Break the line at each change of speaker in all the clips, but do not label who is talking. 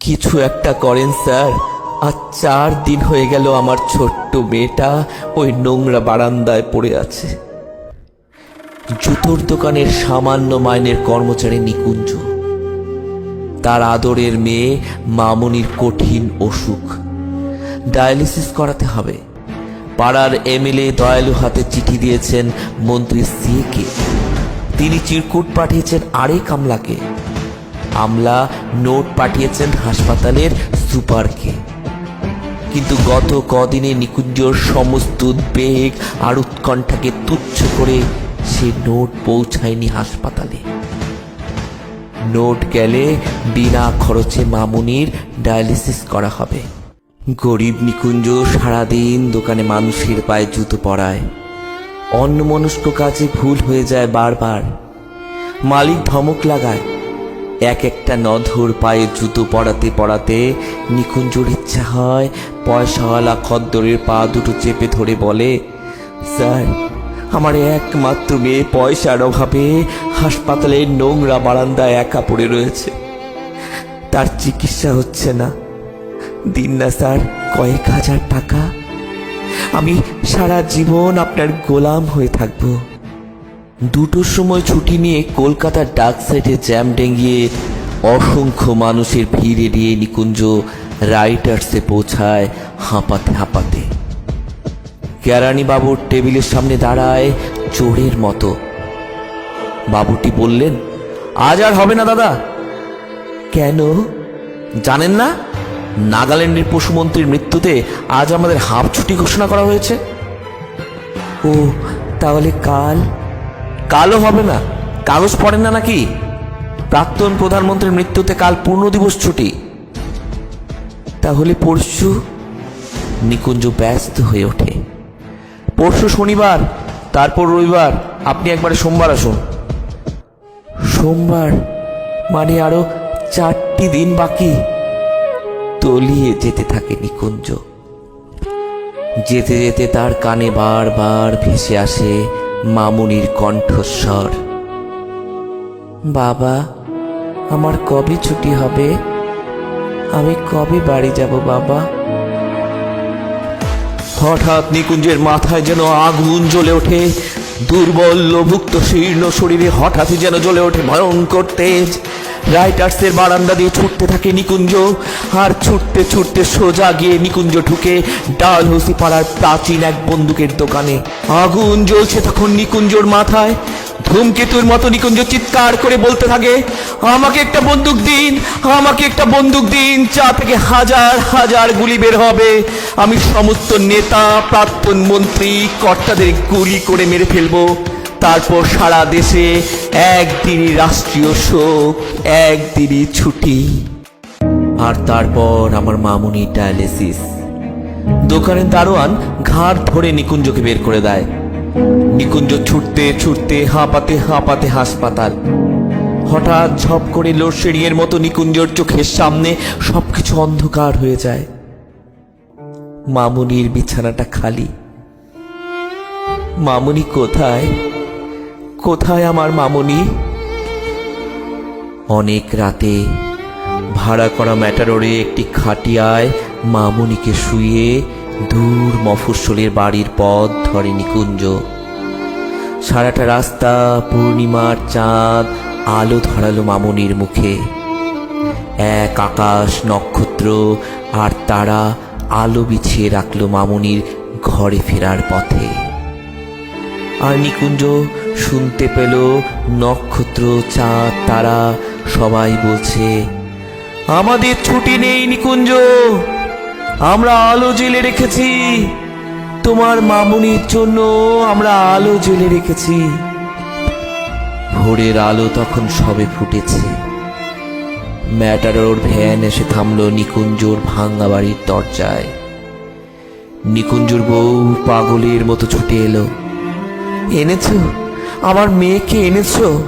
কিছু একটা করেন, স্যার। আর চার দিন হয়ে গেল আমার ছোট্ট মেয়েটা ওই নোংরা বারান্দায় পড়ে আছে। জুতোর দোকানের সামান্য মাইনের কর্মচারী নিকুঞ্জ। তার আদরের মেয়ে মামনির কঠিন অসুখ। ডায়ালিসিস করাতে হবে। পাড়ার এমএলএ দয়ালু হাতে চিঠি দিয়েছেন মন্ত্রী সিএকে। তিনি চিরকুট পাঠিয়েছেন আরেক আমলাকে। আমলা নোট পাঠিয়েছেন হাসপাতালের সুপারকে। কিন্তু গত কদিনে নিকুঞ্জর সমস্ত উদ্বেগ আর উৎকণ্ঠাকে তুচ্ছ করে সে নোট পৌঁছায়নি হাসপাতালে। নোট গেলে বিনা খরচে মামুনির ডায়ালিসিস করা হবে। গরিব নিকুঞ্জ সারাদিন দোকানে মানুষের পায়ে জুতো পরায়। অন্যমনস্ক কাজে ভুল হয়ে যায় বারবার। মালিক ধমক লাগায়। এক একটা নধর পায়ে জুতো পড়াতে পড়াতে নিকুঞ্জর ইচ্ছা হয়, পয়সাওয়ালা খদ্দরের পা দুটো চেপে ধরে বলে, স্যার, আমার একমাত্র মেয়ে পয়সার অভাবে হাসপাতালের নোংরা বারান্দায় একা পড়ে রয়েছে। তার চিকিৎসা হচ্ছে না। দিন না স্যার, কয়েক হাজার টাকা। আমি সারা জীবন আপনার গোলাম হয়ে থাকব। দুটোর সময় ছুটি নিয়ে কলকাতার ডাক সাইডে জ্যাম ডেঙ্গিয়ে অসংখ্য মানুষের ভিড় এড়িয়ে নিকুঞ্জ রাইটার্সে পৌঁছায় হাঁপাতে হাঁপাতে বাবুর টেবিলের সামনে দাঁড়ায় চোরের মতো। বাবুটি বললেন, আজ আর হবে না দাদা। কেন? জানেন না? নাগাল্যান্ডের পশুমন্ত্রীর মৃত্যুতে আজ আমাদের হাফ ছুটি ঘোষণা করা হয়েছে। ও, তাহলে কাল কালও হবে না। কাগজ পড়ে না নাকি? প্রাক্তন প্রধানমন্ত্রীর মৃত্যুতে কাল পূর্ণ দিবস ছুটি। তাহলে পরশু নিকুঞ্জ ব্যস্ত হয়ে ওঠে। পরশু শনিবার, তারপর রবিবার, আপনি একবারে সোমবার আসুন। সোমবার মানে আরও চারটি দিন বাকি। তলিয়ে যেতে থাকে নিকুঞ্জ। যেতে যেতে তার কানে বারবার ভেসে আসে মামুনির কণ্ঠস্বর। বাবা, আমার কবে ছুটি হবে? আমি কবে বাড়ি যাব, বাবা? হঠাৎ নিকুঞ্জের মাথায় যেন আগুন জ্বলে ওঠে। দুর্বল, লোভুক্ত, শীর্ণ শরীরে হঠাৎই যেন জ্বলে ওঠে ভয়ঙ্কর তেজ। রাইটার্সের বারান্দা দিয়ে ছুটতে থাকে নিকুঞ্জ। আর ছুটতে ছুটতে সোজা গিয়ে নিকুঞ্জ ঢুকে ডালহসি পাড়ার প্রাচীন এক বন্দুকের দোকানে। আগুন জ্বলছে তখন নিকুঞ্জর মাথায়। ধূমকেতুর মতো নিকুঞ্জ চিৎকার করে বলতে থাকে, আমাকে একটা বন্দুক দিন, আমাকে একটা বন্দুক দিন, চা থেকে হাজার হাজার গুলি বের হবে। আমি সমস্ত নেতা, প্রাক্তন মন্ত্রী, কর্তাদের গুলি করে মেরে ফেলব। তারপর সারা দেশে একদিনই রাষ্ট্রীয় শোক, একদিনই ছুটি। আর তারপর আমার মামুনি ডায়ালিসিস। দোকানের দারোয়ান ঘাড় ধরে নিকুঞ্জকে বের করে দেয়। নিকুঞ্জ ছুটতে ছুটতে হাঁপাতে হাঁপাতে হাসপাতাল। হঠাৎ ঝপ করে লোডশেডিং এর মতো নিকুঞ্জর চোখের সামনে সবকিছু অন্ধকার হয়ে যায়। মামুনির বিছানাটা খালি। মামুনি কোথায়? কোথায় আমার মামনি? অনেক রাতে ভাড়া করা ম্যাটারোরে একটি খাটিয়ায় মামনিকে শুয়ে দূর মফস্বলের বাড়ির পথ ধরে নিকুঞ্জ। সারাটা রাস্তা, পূর্ণিমার চাঁদ, আলো ধরালো মামুনির মুখে। এক আকাশ, নক্ষত্র আর তারা আলো বিছিয়ে রাখল মামুনির ঘরে ফেরার পথে। আর নিকুঞ্জ শুনতে পেল নক্ষত্র চাঁদ তারা, সবাই বলছে, আমাদের ছুটি নেই নিকুঞ্জ। আমরা আলো জেলে রেখেছি। তোমার মামুনির জন্য আমরা আলো জেলে রেখেছি। ভোরের আলো তখন সবে ফুটেছে। ম্যাটারোর ভ্যান এসে থামলো নিকুঞ্জর ভাঙ্গা বাড়ির দরজায়। নিকুঞ্জর বউ পাগলের মতো ছুটে এলো। এনেছো? আমার মেয়েকে এনেছো?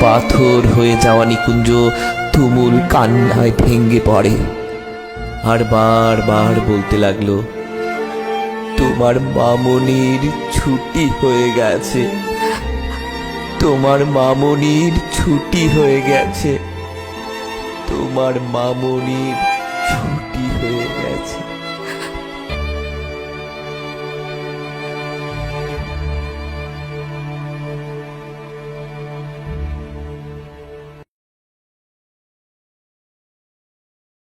পাথর হয়ে যাওয়া নিকুঞ্জ তুমুল কান্নায় ভেঙ্গে পড়ে। আর বারবার বলতে লাগল, তোমার মামনির ছুটি হয়ে গেছে। তোমার মামনির ছুটি হয়ে গেছে। তোমার মামনির